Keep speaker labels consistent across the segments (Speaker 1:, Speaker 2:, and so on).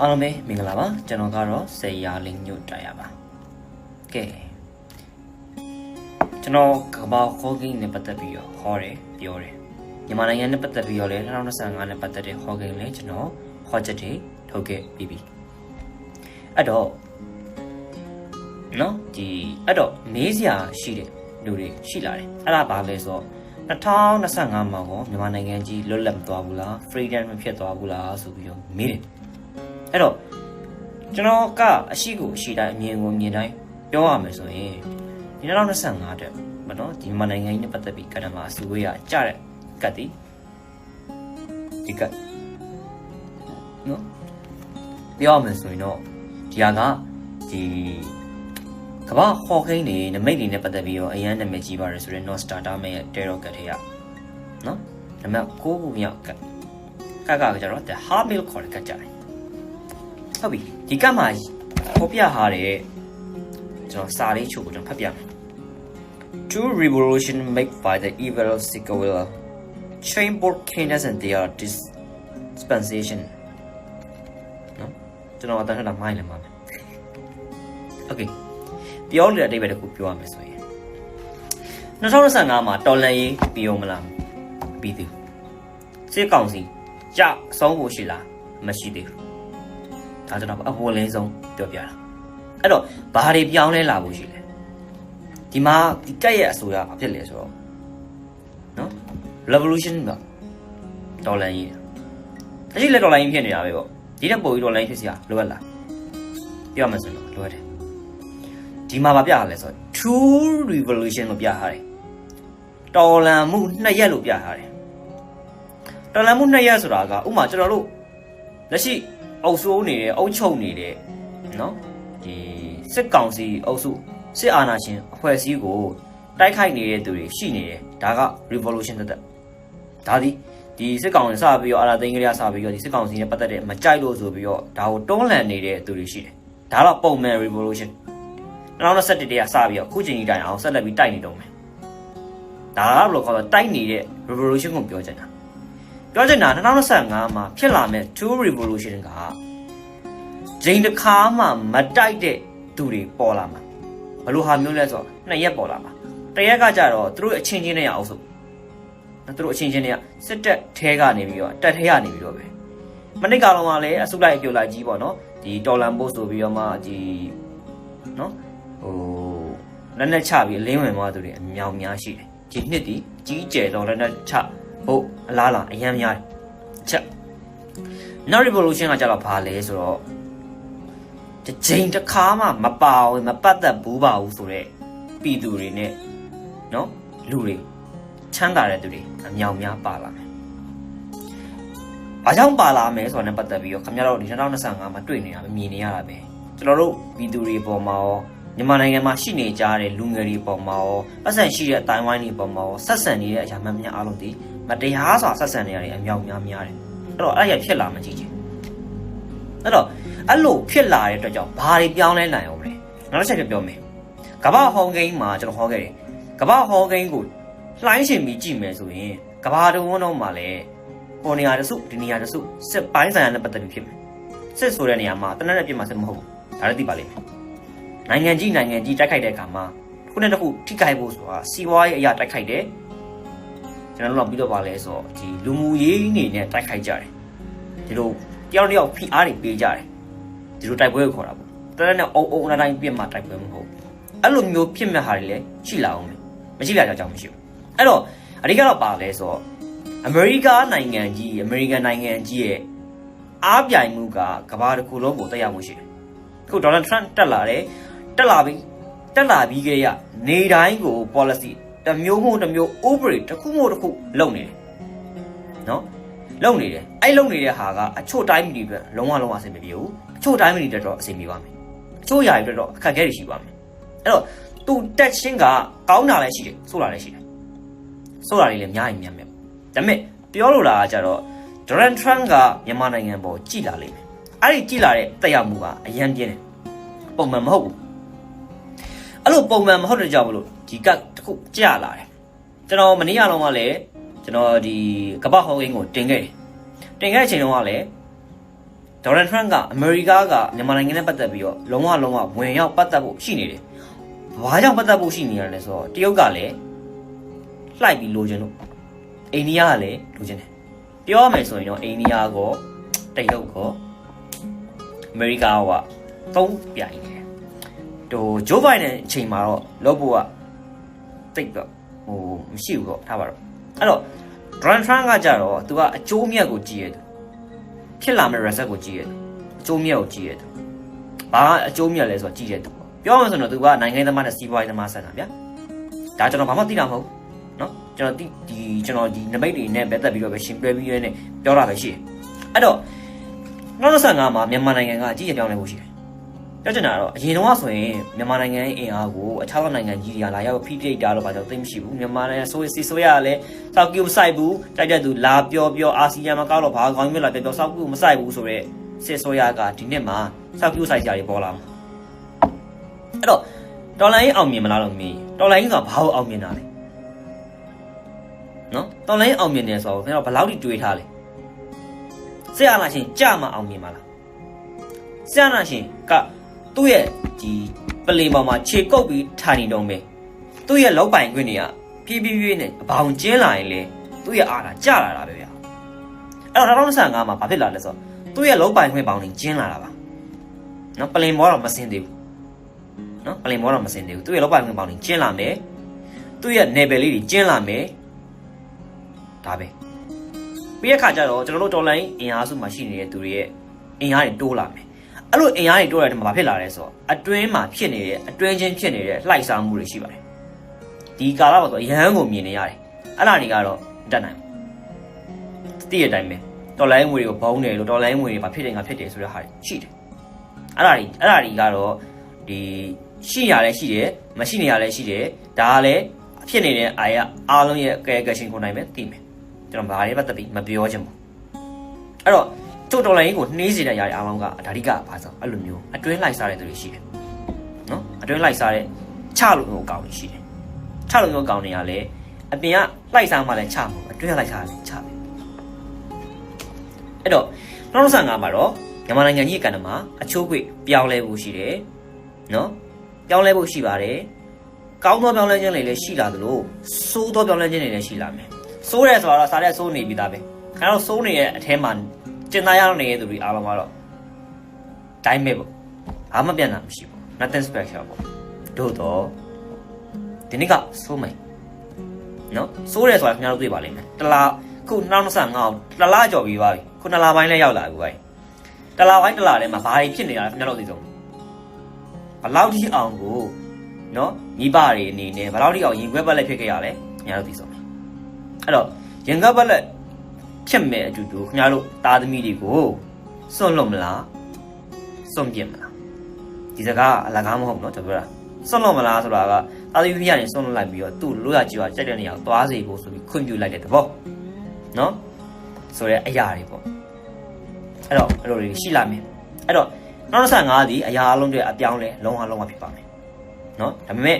Speaker 1: အားလုံးပဲမင်္ဂလာပါကျွန်တော်ကတော့စေရာလင်းညွတ်တိုင်ရပါကဲကျွန်တော်ကဘာခေါ်ဂိမ်းနဲ့ပတ်သက်ပြီးတော့ဟောတယ်ပြောတယ်မြန်မာနိုင်ငံနဲ့ပတ်သက်ပြီးတော့လည်း2025နဲ့ပတ်သက်တဲ့ဟောဂိမ်းလည်းကျွန်တော်ဟောချက်တွေထုတ်ခဲ့ပြီးပြီအဲ့တော့နော်ဒီအဲ့တော့မေးစရာရှိတဲ့လူတွေရှိလာတယ်အဲ့ဒါဘာလဲဆိုတော့2025မှာကောမြန်မာနိုင်ငံကြီးလွတ်လပ်မသွားဘူးလား freedom မဖြစ်သွားဘူးလားဆိုပြီးတော့မေးတယ် အဲ့တော့ကျွန်တော်ကအရှိကိုအရှိတိုင်းအမြင်ကိုအမြင်တိုင်းပြောရမယ်ဆိုရင်ဒီ2025တက်မနော်ဒီမြန်မာနိုင်ငံကြီးနဲ့ပတ်သက်ပြီးကဏ္ဍမှာအစည်းအဝေးရကြတဲ့ကတ်တီဒီကတ်နော်ပြောရမယ်ဆိုရင်တော့ဒီဟာကဒီကမ္ဘာဟော်ခိန်းတွေနမိတ်တွေနဲ့ပတ်သက်ပြီးတော့အရန်နာမည်ကြီးပါတယ်ဆိုတော့ Nostata မဲ့ Terror ကတ်ထဲရနော်နံပါတ်9ခုမြောက်ကတ်ကတ်ကကြတော့ The Harbill ခေါ်တဲ့ကတ်ကြတယ် ဟုတ်ပြီဒီကမှာပေါ်ပြထားတဲ့ကျွန်တော်စာလေးချုပ်ကိုကျွန်တော်ဖတ်ပြမယ် Two revolution made by the evil Sikawilla Chamber Kingdoms and their dispensation နော်ကျွန်တော်အတန်းထတာမိုင်းလည်းမှာမယ် Okay ပြောလို့တဲ့အတိတ်ပဲတစ်ခုပြောရမယ်ဆိုရင်2025မှာတော်လန်ရေးပြီးအောင်မလားပြီးသေးဘူးစစ်ကောင်စီကြဆုံးဖို့ရှိလားမရှိသေးဘူး ဒါကျွန်တော်အပေါ်လင်းဆုံးပြောပြတာအဲ့တော့ဘာတွေပြောင်းလဲလာဖို့ရှိလဲဒီမှာဒီကက်ရဲ့အဆိုရဘာဖြစ်လဲဆိုတော့နော် revolution ကဒေါ်လာကြီးအရှိလက်ဒေါ်လာကြီးဖြစ်နေတာပဲပေါ့ဒီတဲ့ပို့ပြီးဒေါ်လာကြီးဖြစ်စီရလိုအပ်လားပြောမှဆိုတော့လိုအပ်တယ်ဒီမှာဘာပြရလဲဆိုတော့ true revolution လို့ပြထားတယ်တော်လန်မှုနှစ်ရက်လို့ပြထားတယ်တော်လန်မှုနှစ်ရက်ဆိုတာကဥမာကျွန်တော်တို့လက်ရှိ အုပ်စိုးနေတယ်အုပ်ချုပ်နေတယ်နော်ဒီစစ်ကောင်စီအုပ်စုစစ်အာဏာရှင်အဖွဲ့အစည်းကိုတိုက်ခိုက်နေတဲ့သူတွေရှိနေတယ်ဒါက revolution တက်တက်ဒါဒီဒီစစ်ကောင်စီစပြီးတော့အာဏာသိမ်းကြရစပြီးတော့ဒီစစ်ကောင်စီနဲ့ပတ်သက်တဲ့မကြိုက်လို့ဆိုပြီးတော့ဒါကိုတွန်းလှန်နေတဲ့သူတွေရှိတယ်ဒါတော့ပုံမှန် revolution 2021တည်းကစပြီးတော့အခုချိန်ကြီးတိုင်အောင်ဆက်လက်ပြီးတိုက်နေတော့မယ်ဒါကဘယ်လိုခေါ်တော့တိုက်နေတဲ့ revolution ကိုပြောချင်တာ ပြောချင်တာ2025မှာဖြစ်လာမဲ့ Two Revolution ကဂျိန်တစ်ခါမှမတိုက်တဲ့သူတွေပေါ်လာမှာဘလို့ဟာမျိုးလဲဆိုတော့နှစ်ရက်ပေါ်လာမှာတစ်ရက်ကကြတော့သူတို့အချင်းချင်းနဲ့ရအောင်ဆိုသူတို့အချင်းချင်းတွေကစစ်တပ်ထဲကနေပြီးတော့တက်ထဲကနေပြီးတော့ပဲမနစ်ကလုံးကလည်းအစုလိုက်အပြုတ်လိုက်ကြီးပေါ့နော်ဒီတော်လန်ပို့ဆိုပြီးတော့မှဒီနော်ဟိုလက်နဲ့ချပြီးအလင်းဝင်သွားသူတွေအများများရှိတယ်ဒီနှစ်ဒီကြီးကျယ်တော့လက်နဲ့ချ ဟုတ်အလားလားအများများတယ်အချက် now revolution ကကြတော့ဘာလဲဆိုတော့တစ်ချိန်တစ်ခါမှမပါဝင်မပတ်သက်ဘူးပါဘူးဆိုတော့ပြည်သူတွေနဲ့နော်လူတွေချမ်းသာတဲ့သူတွေအမြောက်များပါလာမယ်။ဘာကြောင့်ပါလာမယ်ဆိုတာနဲ့ပတ်သက်ပြီးတော့ခင်ဗျားတို့ဒီ2025မှာတွေ့နေတာပဲမြင်နေရတာပဲ။ကျွန်တော်တို့ပြည်သူတွေပေါ်မှာရော မြန်မာနိုင်ငံမှာရှိနေကြတဲ့လူငယ်တွေပေါ်မှာရောပတ်စံရှိတဲ့အတိုင်းဝိုင်းတွေပေါ်မှာရောဆက်ဆံနေတဲ့အရာမှန်များအားလုံးဒီမတရားစွာဆက်ဆံနေရတဲ့အမြောက်များများတယ်။အဲ့တော့အဲ့ရဖြစ်လာမှကြည့်ချင်း။အဲ့တော့အဲ့လိုဖြစ်လာတဲ့အတွက်ကြောင့်ဘာတွေပြောင်းလဲနိုင်အောင်လဲ။နောက်တစ်ချက်ပြောမယ်။ကမ္ဘာဟောင်းဂိမ်းမှာကျွန်တော်ဟောခဲ့တယ်။ကမ္ဘာဟောင်းဂိမ်းကိုလှိုင်းရှင်ပြီးကြည့်မယ်ဆိုရင်ကမ္ဘာတုံးတော့မှာလည်းဟိုနေရာတစုဒီနေရာတစုစစ်ပိုင်းဆိုင်ရာနဲ့ပတ်သက်ပြီးဖြစ်မယ်။စစ်ဆိုတဲ့နေရာမှာတနက်နဲ့ပြစ်မှာစစ်မဟုတ်ဘူး။ဒါလည်းသိပါလိမ့်မယ်။ နိုင်ငံကြီးနိုင်ငံကြီးတိုက်ခိုက်တဲ့အခါမှာတစ်ခုနဲ့တစ်ခုထိခိုက်ဖို့ဆိုတာစီးပွားရေးအရာတိုက်ခိုက်တယ်။ကျွန်တော်တို့ကပြီးတော့ပါလဲဆိုတော့ဒီလူမှုရေးနေနဲ့တိုက်ခိုက်ကြတယ်။ဒီလိုတယောက်တစ်ယောက်ဖိအားတွေပေးကြတယ်။ဒီလိုတိုက်ပွဲကိုခေါ်တာပေါ့။တနက်နဲ့အုံအုံအတိုင်းပြစ်မှာတိုက်ပွဲမဟုတ်ဘူး။အဲ့လိုမျိုးဖြစ်မဲ့ဟာတွေလည်းရှိလာအောင်မယ်။မရှိလာကြကြောင်မရှိဘူး။အဲ့တော့အဓိကတော့ပါလဲဆိုတော့အမေရိကနိုင်ငံကြီးအမေရိကန်နိုင်ငံကြီးရဲ့အားပြိုင်မှုကကမ္ဘာတစ်ခုလုံးကိုတက်ရောက်မှုရှိတယ်။အခုဒေါ်နယ်ထရန့်တက်လာတယ် တက်လာပြီတက်လာပြီးကြရနေတိုင်းကို policy တစ်မျိုးမို့တစ်မျိုး operate တစ်ခုမို့တစ်ခုလုပ်နေတယ်။နော်လုပ်နေတယ်အဲ့လုပ်နေတဲ့ဟာကအချို့တိုင်းပြည်တွေအတွက်လုံးဝလုံးဝအဆင်မပြေဘူးအချို့တိုင်းပြည်တွေအတွက်တော့အဆင်ပြေပါမယ်အချို့ຢာတွေအတွက်တော့အခက်အခဲတွေရှိပါမယ်အဲ့တော့သူတက်ချင်းကကောင်းတာလည်းရှိတယ်ဆိုးတာလည်းရှိတယ်ဆိုးတာတွေလည်းအများကြီးများမယ်ဒါပေမဲ့ပြောလို့လာကကြတော့ Donald Trump ကမြန်မာနိုင်ငံပေါ်ကြည်လာလိမ့်မယ်အဲ့ဒီကြည်လာတဲ့တက်ရောက်မှုကအရန်ပြင်းတယ်ပုံမှန်မဟုတ်ဘူး အဲ့လိုပုံမှန်မဟုတ်တဲ့ကြောင့်မလို့ဒီကတစ်ခုကြလာတယ်ကျွန်တော်မနေ့ကလုံးကလည်းကျွန်တော်ဒီကပ္ပဟောင်းကိန်းကိုတင်ခဲ့တယ်တင်ခဲ့တဲ့အချိန်တုန်းကလည်းဒေါ်နယ်ထရန့်ကအမေရိကကမြန်မာနိုင်ငံနဲ့ပတ်သက်ပြီးတော့လုံးဝလုံးဝဝင်ရောက်ပတ်သက်ဖို့ရှိနေတယ်။ဘာကြောင့်ပတ်သက်ဖို့ရှိနေရလဲဆိုတော့တရုတ်ကလည်းလှိုက်ပြီးလိုချင်လို့အိန္ဒိယကလည်းလိုချင်တယ်။ပြောရမယ်ဆိုရင်တော့အိန္ဒိယကောတရုတ်ကောအမေရိကကသုံးပြိုင်နေတယ်။ ဟိုဂျိုးဘိုင်ဒန်အချိန်မှာတော့လောဖို့ကတိတ်တော့ဟိုမရှိဘူးတော့ထားပါတော့။အဲ့တော့ဒေါ်နယ်ထရန့်ကကြတော့သူကအကျိုးမြတ်ကိုကြည့်ရတယ်။ဖြစ်လာမယ့် reset ကိုကြည့်ရတယ်။အကျိုးမြတ်ကိုကြည့်ရတယ်။ဘာအကျိုးမြတ်လဲဆိုတော့ကြည့်ရတယ်ပေါ့။ပြောမှဆိုတော့သူကနိုင်ငံသမားနဲ့စီးပွားရေးသမားဆက်တာဗျာ။ဒါကျွန်တော်ဘာမှသိတာမဟုတ်ဘူး။နော်ကျွန်တော်ဒီဒီကျွန်တော်ဒီနမိတ်တွေနဲ့ပဲတက်ပြီးတော့ပဲရှင်းပြပြီးရဲနဲ့ပြောတာပဲရှိတယ်။အဲ့တော့2025မှာမြန်မာနိုင်ငံကအကြီးအကျယ်ပြောင်းလဲဖို့ရှိတယ်။ ပြောချင်တာကတော့အရင်တော့ဆိုရင်မြန်မာနိုင်ငံရဲ့အင်အားကိုအခြားသောနိုင်ငံကြီးတွေကလာရောက်ဖိတိတ်တာတော့ဘာကြောင့်သိမရှိဘူးမြန်မာနိုင်ငံဆိုစီဆိုရကလည်းစောက်ကူမဆိုင်ဘူးတိုက်တဲ့သူလာပြောပြောအာဆီယံမှာကောက်တော့ဘာကောင်းမျိုးလာပြောပြောစောက်ကူမဆိုင်ဘူးဆိုတော့စစ်ဆိုရကဒီနှစ်မှာစောက်ကူဆိုင်ကြတွေပေါ်လာမှာအဲ့တော့တော်လိုင်းအောင်မြင်မလားလို့မေးတော်လိုင်းကဘာလို့အောင်မြင်တာလဲနော်တော်လိုင်းအောင်မြင်တယ်ဆိုတော့ခင်ဗျားဘယ်လောက်ထိတွေးထားလဲဆရာနာရှင်ကြမှာအောင်မြင်ပါလားဆရာနာရှင်က သူ့ရဲ့ဒီပလင်ပေါ်မှာခြေကုပ်ပြီးထိုင်နေတော့မယ်သူ့ရဲ့လောက်ပိုင်ခွင့်တွေကဖြည်းဖြည်းဖြည်းနဲ့အဘောင်ကျင်းလာရင်လေသူ့ရဲ့အားတာကျလာတာပဲဗျာအဲ့တော့2025မှာဘာဖြစ်လာလဲဆိုတော့သူ့ရဲ့လောက်ပိုင်ခွင့်ပေါင်းနေကျင်းလာတာပါနော်ပလင်ဘောတော့မစင်သေးဘူးနော်ပလင်ဘောတော့မစင်သေးဘူးသူ့ရဲ့လောက်ပိုင်ခွင့်ပေါင်းနေကျင်းလာမယ်သူ့ရဲ့ level လေးတွေကျင်းလာမယ်ဒါပဲပြီးရခါကျတော့ကျွန်တော်တို့တော်လိုင်းအင်အားစုမှာရှိနေတဲ့သူတွေရဲ့အင်အားတွေတိုးလာမယ် အဲ့လိုအင်အားတွေတိုးလာတဲ့မှာဘာဖြစ်လာလဲဆိုတော့အတွင်းမှာဖြစ်နေတဲ့အတွင်းချင်းဖြစ်နေတဲ့လှိုက်စားမှုတွေရှိပါတယ်ဒီကာလမှာဆိုအရဟန်းကိုမြင်နေရတယ်အဲ့ဒါတွေကတော့မတတ်နိုင်ဘူးတည့်ရတိုင်းပဲတော်လိုင်းငွေတွေကိုဘုံတယ်လို့တော်လိုင်းငွေတွေဘာဖြစ်တယ်ငါဖြစ်တယ်ဆိုတဲ့ဟာတွေရှိတယ်အဲ့ဒါတွေအဲ့ဒါတွေကတော့ဒီရှိရလဲရှိတယ်မရှိနေရလဲရှိတယ်ဒါကလည်းဖြစ်နေတဲ့အာရအားလုံးရဲ့ကဲကရှင်ကိုနိုင်ပဲသိမယ်ကျွန်တော်ဘာတွေပတ်သက်ပြီးမပြောချင်ဘူးအဲ့တော့ ကျုပ်တော်လိုင်းကိုနှေးစေတဲ့ຢာတွေအားလုံးကဒါဓိကဘာဆိုအဲ့လိုမျိုးအတွင်းလိုက်စားတဲ့သူတွေရှိတယ်နော်အတွင်းလိုက်စားတဲ့ချလို့မျိုးအကောင်တွေရှိတယ်ချလို့မျိုးအကောင်တွေကလည်းအပြင်ကလိုက်စားမှလည်းချမှာအတွင်းကလိုက်စားလည်းချမယ်အဲ့တော့2025မှာတော့မြန်မာနိုင်ငံကြီးကဏ္ဍမှာအချိုးခွေပြောင်းလဲဖို့ရှိတယ်နော်ပြောင်းလဲဖို့ရှိပါတယ်ကောင်းသောပြောင်းလဲခြင်းတွေလည်းရှိလာသလိုဆိုးသောပြောင်းလဲခြင်းတွေလည်းရှိလာမယ်စိုးရဲဆိုတော့စားတဲ့စိုးနေပြီသားပဲခင်ဗျားတို့စိုးနေရဲ့အထဲမှာ ကျင်သားရနေတဲ့သူတွေအားလုံးကတော့တိုင်းပဲပေါ့ဘာမှပြန်တာမရှိဘူး nothing special ပေါ့တို့တော့ဒီနေ့ကစိုးမယ်နော်စိုးရဲဆိုတာခင်ဗျားတို့သိပါလိမ့်မယ်တလားခု2025အောင်တလားကြော်ပြီးပါပြီခုနှစ်လပိုင်းလည်းရောက်လာပြီဗျတလားပိုင်းတလားထဲမှာဘာတွေဖြစ်နေတာလဲခင်ဗျားတို့သိဆုံးဘလောက်ထိအောင်ကိုနော်မိဘတွေအနေနဲ့ဘလောက်ထိအောင်ရင်ခွဲပတ်လက်ဖြစ်ခဲ့ရလဲခင်ဗျားတို့သိဆုံးအဲ့တော့ရင်ခွဲပတ်လက် ဖြစ်မဲ့အတူတူခင်ဗျားတို့သားသမီးတွေကိုစွန့်လွတ်မလားစွန့်ပြစ်မလားဒီစကားအလကားမဟုတ်နော်ကျွန်တော်ပြောတာစွန့်လွတ်မလားဆိုတာကသားသမီးဖြစ်ရရင်စွန့်လွတ်လိုက်ပြီးတော့သူ့လိုရကြည့်ပါကြိုက်တဲ့နေရာကိုသွားစေဖို့ဆိုပြီးခွင့်ပြုလိုက်တဲ့သဘောနော်ဆိုရဲအရာတွေပေါ့အဲ့တော့အဲ့လိုတွေရှိလာမယ်အဲ့တော့နောက်25ဒီအရာအလုံးတွေအပြောင်းလဲလုံးဝလုံးဝဖြစ်ပါမယ်နော်ဒါပေမဲ့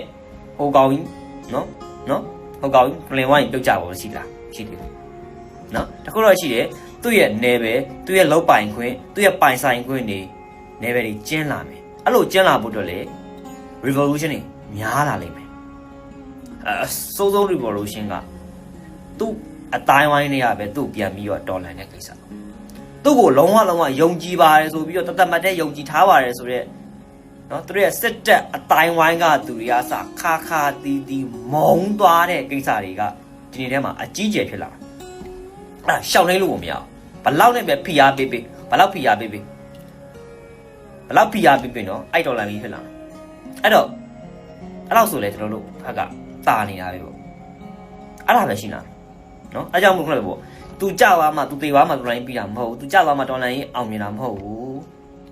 Speaker 1: ဟိုကောင်ကြီးနော်နော်ဟိုကောင်ကြီးပြင်ဝိုင်းပြုတ်ကြပါလို့ရှိလားရှိတယ် နော်တခုတော့ရှိတယ်သူ့ရဲ့နယ်ပဲသူ့ရဲ့လောက်ပိုင်ခွင့်သူ့ရဲ့ပိုင်ဆိုင်ခွင့်တွေနယ်ပဲတွေကျင်းလာမယ်အဲ့လိုကျင်းလာဖို့အတွက်လေ revolution တွေများလာလိမ့်မယ်အစိုးဆုံး revolution ကသူ့အတိုင်းဝိုင်းတွေကပဲသူ့ပြန်ပြီးတော့တော်လန်တဲ့ကိစ္စသူ့ကိုလုံးဝလုံးဝယုံကြည်ပါတယ်ဆိုပြီးတော့တသက်မတ်တဲ့ယုံကြည်ထားပါတယ်ဆိုတော့နော်သူတို့ရဲ့စစ်တပ်အတိုင်းဝိုင်းကသူတွေကစခါခါတီးတီးမုံသွားတဲ့ကိစ္စတွေကဒီနေ့ထဲမှာအကြီးကျယ်ဖြစ်လာတယ် အဲ့ဒါရှောင်နေလို့မရဘူးဘလောက်နဲ့ပဲဖိအားပေးပေးဘလောက်ဖိအားပေးပေးဘလောက်ဖိအားပေးပေးနော်အဲ့တော်လန်ကြီးဖြစ်လာတယ်အဲ့တော့အဲ့လောက်ဆိုလေကျွန်တော်တို့ဘက်ကတာနေတာပဲပေါ့အဲ့ဒါပဲရှိလာနော်အဲကြောင့်မို့ခေါ်လို့ပေါ့ तू ကြသွားမှ तू တေသွားမှတော်လိုင်းပြီးတာမဟုတ်ဘူး तू ကြသွားမှတော်လိုင်းအောင်မြင်တာမဟုတ်ဘူး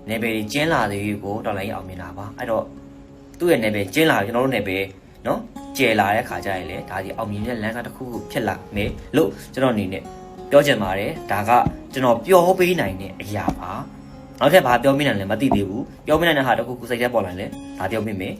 Speaker 1: နေပယ်ကြီးကျင်းလာသေးကိုတော်လိုင်းအောင်မြင်တာပါအဲ့တော့သူ့ရဲ့နေပယ်ကျင်းလာကျွန်တော်တို့နေပယ်နော်ကျယ်လာတဲ့ခါကျရင်လေဒါဒီအောင်မြင်တဲ့လမ်းစာတစ်ခုခုဖြစ်လာမယ်လို့ကျွန်တော်အနေနဲ့ ပြောချင်ပါတယ်ဒါကကျွန်တော်ပြောပေးနိုင်တဲ့အရာပါနောက်ထပ်ဘာပြောပြနိုင်လဲမသိသေးဘူးပြောပြနိုင်တဲ့ဟာတစ်ခုခုစိတ်ထဲပေါ်လာရင်လည်းဒါပြောပြမယ်